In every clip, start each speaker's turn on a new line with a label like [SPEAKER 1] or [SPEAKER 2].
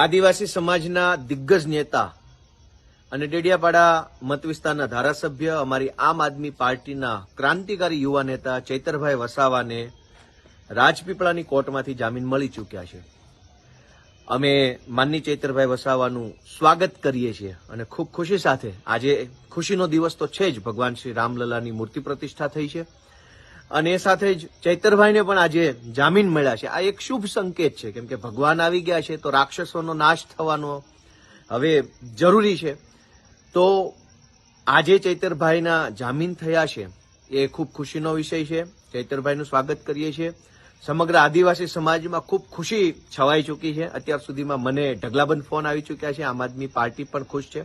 [SPEAKER 1] આદિવાસી સમાજના દિગ્ગજ નેતા અને ડેડિયાપાડા મત વિસ્તારના ધારાસભ્ય, અમારી આમ આદમી પાર્ટીના ક્રાંતિકારી યુવા નેતા ચૈતરભાઈ વસાવાને રાજપીપળાની કોર્ટમાંથી જામીન મળી ચૂક્યા છે. અમે માનની ચૈતરભાઈ વસાવાનું સ્વાગત કરીએ છીએ અને ખૂબ ખુશી સાથે, આજે ખુશીનો દિવસ તો છે જ, ભગવાન શ્રી રામલલાની મૂર્તિ પ્રતિષ્ઠા થઈ છે. અને એ સાથે જ ચૈતરભાઈને પણ આજે જામીન મળ્યા છે. આ એક શુભ સંકેત છે. કેમ કે ભગવાન આવી ગયા છે તો રાક્ષસોનો નાશ થવાનો હવે જરૂરી છે. તો આજે ચૈતરભાઈના જામીન થયા છે. એ ખૂબ ખુશીનો વિષય છે. ચૈતરભાઈનું સ્વાગત કરીએ છીએ. સમગ્ર આદિવાસી સમાજમાં ખૂબ ખુશી છવાઈ ચૂકી છે. અત્યાર સુધીમાં મને ઢગલાબંધ ફોન આવી ચૂક્યા છે. આમ આદમી પાર્ટી પણ ખુશ છે.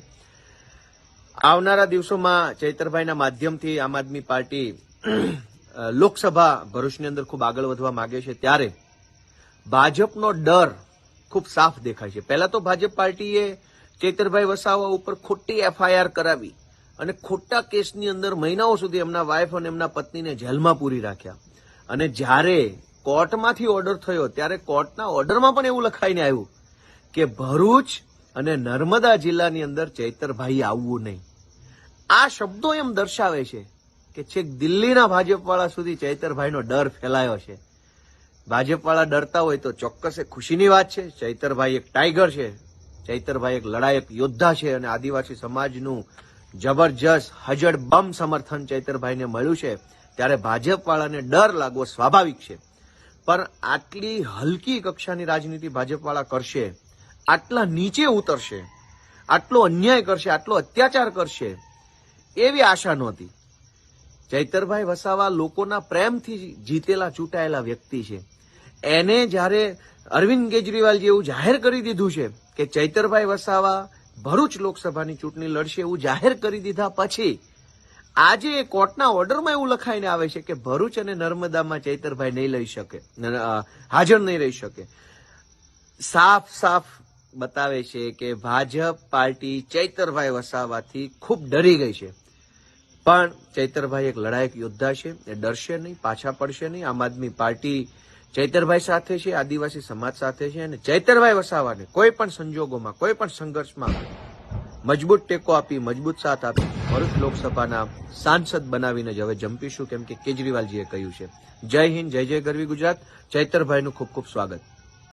[SPEAKER 1] આવનારા દિવસોમાં ચૈતરભાઈના માધ્યમથી આમ આદમી પાર્ટી લોકસભા ભરૂચની અંદર ખૂબ આગળ વધવા માંગે છે ત્યારે ભાજપનો ડર ખૂબ સાફ દેખાય છે. પહેલા તો ભાજપ પાર્ટીએ ચેતરભાઈ વસાવા ઉપર ખોટી એફઆઈઆર કરાવી અને ખોટા કેસની અંદર મહિનાઓ સુધી એમના વાઇફ અને એમના પત્નીને જેલમાં પૂરી રાખ્યા. અને જ્યારે કોર્ટમાંથી ઓર્ડર થયો, ત્યારે કોર્ટના ઓર્ડરમાં પણ એવું લખાઈને આવ્યું કે ભરૂચ અને નર્મદા જિલ્લાની અંદર ચૈતરભાઈ આવવું નહીં. આ શબ્દો એમ દર્શાવે છે કે છેક દિલ્હીના ભાજપવાળા સુધી ચૈતરભાઈનો ડર ફેલાયો છે. ભાજપવાળા ડરતા હોય તો ચોક્કસ એ ખુશીની વાત છે. ચૈતરભાઈ એક ટાઈગર છે. ચૈતરભાઈ એક લડાયક યોદ્ધા છે અને આદિવાસી સમાજનું જબરજસ્ત હજડ બમ સમર્થન ચૈતરભાઈને મળ્યું છે. ત્યારે ભાજપવાળાને ડર લાગવો સ્વાભાવિક છે. પણ આટલી હલકી કક્ષાની રાજનીતિ ભાજપવાળા કરશે, આટલા નીચે ઉતરશે, આટલો અન્યાય કરશે, આટલો અત્યાચાર કરશે, એવી આશા નહોતી. ચૈતરભાઈ વસાવા લોકોના પ્રેમથી જીતેલા, ચૂંટાયેલા વ્યક્તિ છે. એને જ્યારે અરવિંદ કેજરીવાલ જેવું જાહેર કરી દીધું છે કે ચૈતરભાઈ વસાવા ભરૂચ લોકસભાની ચૂંટણી લડશે એવું જાહેર કરી દીધા પછી આજે કોર્ટના ઓર્ડરમાં એવું લખાઈને આવે છે કે ભરૂચ અને નર્મદામાં ચૈતરભાઈ નહીં લઈ શકે હાજર નહીં રહી શકે. સાફ સાફ બતાવે છે કે ભાજપ પાર્ટી ચૈતરભાઈ વસાવાથી ખૂબ ડરી ગઈ છે. પણ ચૈતરભાઈ એક લડાયક યોદ્ધા છે. એ ડરશે નહીં, પાછા પડશે નહીં. આમ આદમી પાર્ટી ચૈતરભાઈ સાથે છે, આદિવાસી સમાજ સાથે છે અને ચૈતરભાઈ વસાવાને કોઈ પણ સંજોગોમાં, કોઈ પણ સંઘર્ષમાં મજબૂત ટેકો આપી, મજબૂત સાથ આપી ભરૂચ લોકસભાના સાંસદ બનાવીને જ હવે જંપીશું, કેમ કે કેજરીવાલજીએ કહ્યું છે. જય હિન્દ, જય જય ગરવી ગુજરાત. ચૈતરભાઈનું ખૂબ ખૂબ સ્વાગત.